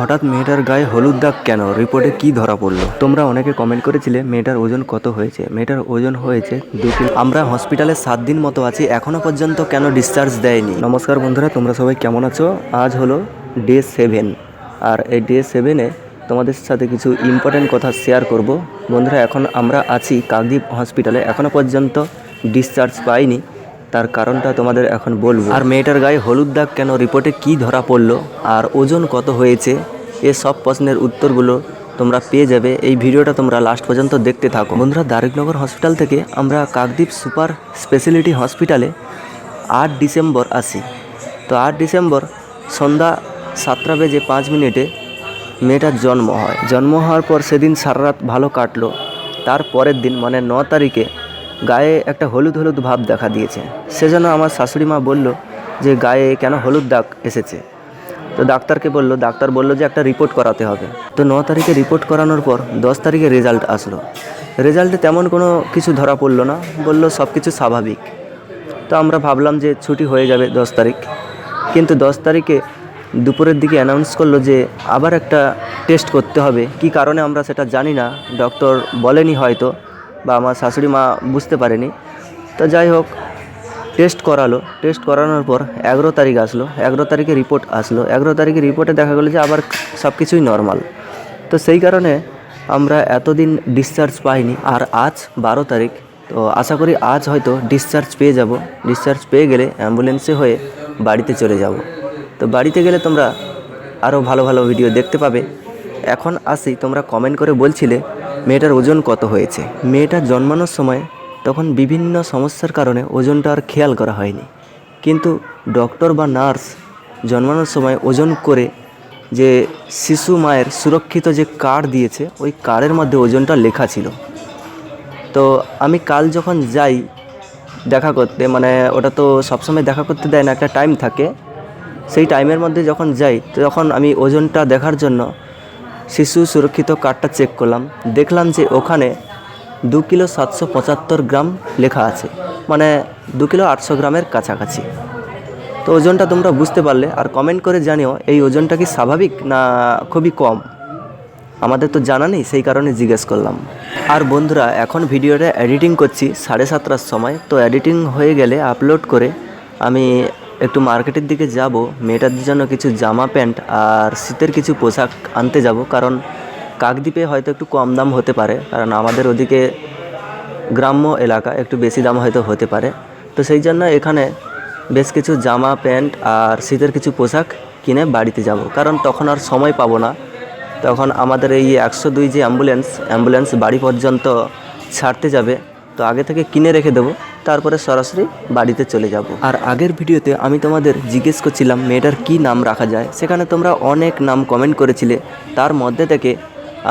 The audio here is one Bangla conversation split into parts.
হঠাৎ মেয়েটার গায়ে হলুদ দাগ কেন? রিপোর্টে কি ধরা পড়ল? তোমরা অনেকে কমেন্ট করেছিলে মেয়েটার ওজন কত হয়েছে? মেয়েটার ওজন হয়েছে দু আমরা হসপিটালে সাত দিন মতো আছি, এখনও পর্যন্ত কেন ডিসচার্জ দেয়নি? নমস্কার বন্ধুরা, তোমরা সবাই কেমন আছো? আজ হলো ডে সেভেন আর এই ডে সেভেনে তোমাদের সাথে কিছু ইম্পর্টেন্ট কথা শেয়ার করব। বন্ধুরা, এখন আমরা আছি কাকদ্বীপ হসপিটালে এখনও পর্যন্ত ডিসচার্জ পাইনি। তার কারণটা তোমাদের এখন বলব। আর মেয়েটার গায়ে হলুদ দাগ কেন? রিপোর্টে কি ধরা পড়ল? আর ওজন কত হয়েছে? এ সব প্রশ্নের উত্তরগুলো তোমরা পেয়ে যাবে। এই ভিডিওটা তোমরা লাস্ট পর্যন্ত দেখতে থাকো। বন্ধুরা দারিকনগর হসপিটাল থেকে আমরা কাকদ্বীপ সুপার স্পেশালিটি হসপিটালে আট ডিসেম্বর আসি। তো আট ডিসেম্বর সন্ধ্যা সাতটা বেজে পাঁচ মিনিটে মেয়েটার জন্ম হয়। জন্ম হওয়ার পর সেদিন সারা রাত ভালো কাটলো। তার পরের দিন মানে ন তারিখে গায়ে একটা হলুদ হলুদ ভাব দেখা দিয়েছে। সেজন্য আমার শাশুড়ি মা বলল যে, গায়ে কেন হলুদ দাগ এসেছে? তো ডাক্তারকে বলল, ডাক্তার বলল যে, একটা রিপোর্ট করাতে হবে। তো ন তারিখে রিপোর্ট করানোর পর দশ তারিখে রেজাল্ট আসলো। রেজাল্টে তেমন কোনো কিছু ধরা পড়ল না। বলল, সব কিছু স্বাভাবিক। তো আমরা ভাবলাম যে, ছুটি হয়ে যাবে দশ তারিখ। কিন্তু দশ তারিখে দুপুরের দিকে অ্যানাউন্স করল যে, আবার একটা টেস্ট করতে হবে। কি কারণে আমরা সেটা জানি না। ডক্টর বলেনি হয়তো। বা আমার শাশুড়ি মা বুঝতে পারেনি। তো যাই হোক টেস্ট করালো। টেস্ট করানোর পর এগারো তারিখ আসলো। এগারো তারিখে রিপোর্ট আসলো। এগারো তারিখে রিপোর্টে দেখা গেলো যে আবার সব কিছুই নর্মাল তো সেই কারণে আমরা এতদিন ডিসচার্জ পাইনি। আর আজ বারো তারিখ। তো আশা করি আজ হয়তো ডিসচার্জ পেয়ে যাব। ডিসচার্জ পেয়ে গেলে অ্যাম্বুলেন্সে হয়ে বাড়িতে চলে যাব। তো বাড়িতে গেলে তোমরা আরও ভালো ভালো ভিডিও দেখতে পাবে। এখন আসি, তোমরা কমেন্ট করে বলছিলে মেয়েটার ওজন কত হয়েছে? মেয়েটার জন্মানোর সময় তখন বিভিন্ন সমস্যার কারণে ওজনটা আর খেয়াল করা হয়নি। কিন্তু ডক্টর বা নার্স জন্মানোর সময় ওজন করে যে শিশু মায়ের সুরক্ষিত যে কার্ড দিয়েছে, ওই কার্ডের মধ্যে ওজনটা লেখা ছিল। তো আমি কাল যখন যাই দেখা করতে মানে ওটা তো সবসময় দেখা করতে দেয় না, একটা টাইম থাকে। সেই টাইমের মধ্যে যখন যাই, তখন আমি ওজনটা দেখার জন্য শিশু সুরক্ষিত কার্ডটা চেক করলাম। দেখলাম যে ওখানে দু কিলো সাতশো পঁচাত্তর গ্রাম লেখা আছে। মানে দু কিলো আটশো গ্রামের কাছাকাছি। তো ওজনটা তোমরা বুঝতে পারলে, আর কমেন্ট করে জানিও, এই ওজনটা কি স্বাভাবিক না খুবই কম? আমাদের তো জানা নেই, সেই কারণে জিজ্ঞেস করলাম। আর বন্ধুরা, এখন ভিডিওটা এডিটিং করছি সাড়ে সাতটার সময়। তো এডিটিং হয়ে গেলে আপলোড করে আমি একটু মার্কেটের দিকে যাব, মেয়েটার জন্য কিছু জামা প্যান্ট আর শীতের কিছু পোশাক আনতে যাব, কারণ কাকদ্বীপে হয়তো একটু কম দাম হতে পারে, কারণ আমাদের ওদিকে গ্রাম্য এলাকা, একটু বেশি দাম হয়তো হতে পারে। তো সেই জন্য এখানে বেশ কিছু জামা প্যান্ট আর শীতের কিছু পোশাক কিনে বাড়িতে যাব, কারণ তখন আর সময় পাবো না। তখন আমাদের এই একশো দুই যে অ্যাম্বুলেন্স অ্যাম্বুলেন্স বাড়ি পর্যন্ত ছাড়তে যাবে, তো আগে থেকে কিনে রেখে দেবো। তারপরে সরাসরি বাড়িতে চলে যাব। আর আগের ভিডিওতে আমি তোমাদের জিজ্ঞেস করছিলাম, মেয়েটার কি নাম রাখা যায়? সেখানে তোমরা অনেক নাম কমেন্ট করেছিলে। তার মধ্যে থেকে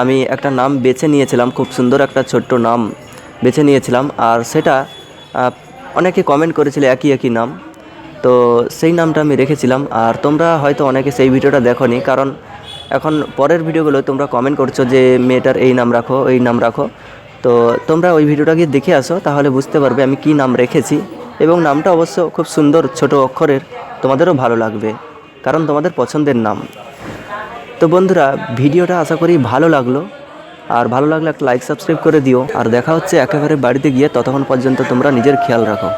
আমি একটা নাম বেছে নিয়েছিলাম, খুব সুন্দর একটা ছোট্ট নাম বেছে নিয়েছিলাম। আর সেটা অনেকে কমেন্ট করেছিলে একই একই নাম। তো সেই নামটা আমি রেখেছিলাম। আর তোমরা হয়তো অনেকে সেই ভিডিওটা দেখোনি, কারণ এখন পরের ভিডিওগুলো তোমরা কমেন্ট করছ যে, মেয়েটার এই নাম রাখো, এই নাম রাখো। তো তোমরা ওই ভিডিওটা গিয়ে দেখে আসো, তাহলে বুঝতে পারবে আমি কি নাম রেখেছি। এবং নামটা অবশ্য খুব সুন্দর ছোট অক্ষরের, তোমাদেরও ভালো লাগবে, কারণ তোমাদের পছন্দের নাম। তো বন্ধুরা, ভিডিওটা আশা করি ভালো লাগল। আর ভালো লাগলে একটা লাইক সাবস্ক্রাইব করে দিও। আর দেখা হচ্ছে একেবারে বাড়িতে গিয়ে ততক্ষণ পর্যন্ত তোমরা নিজের খেয়াল রাখো।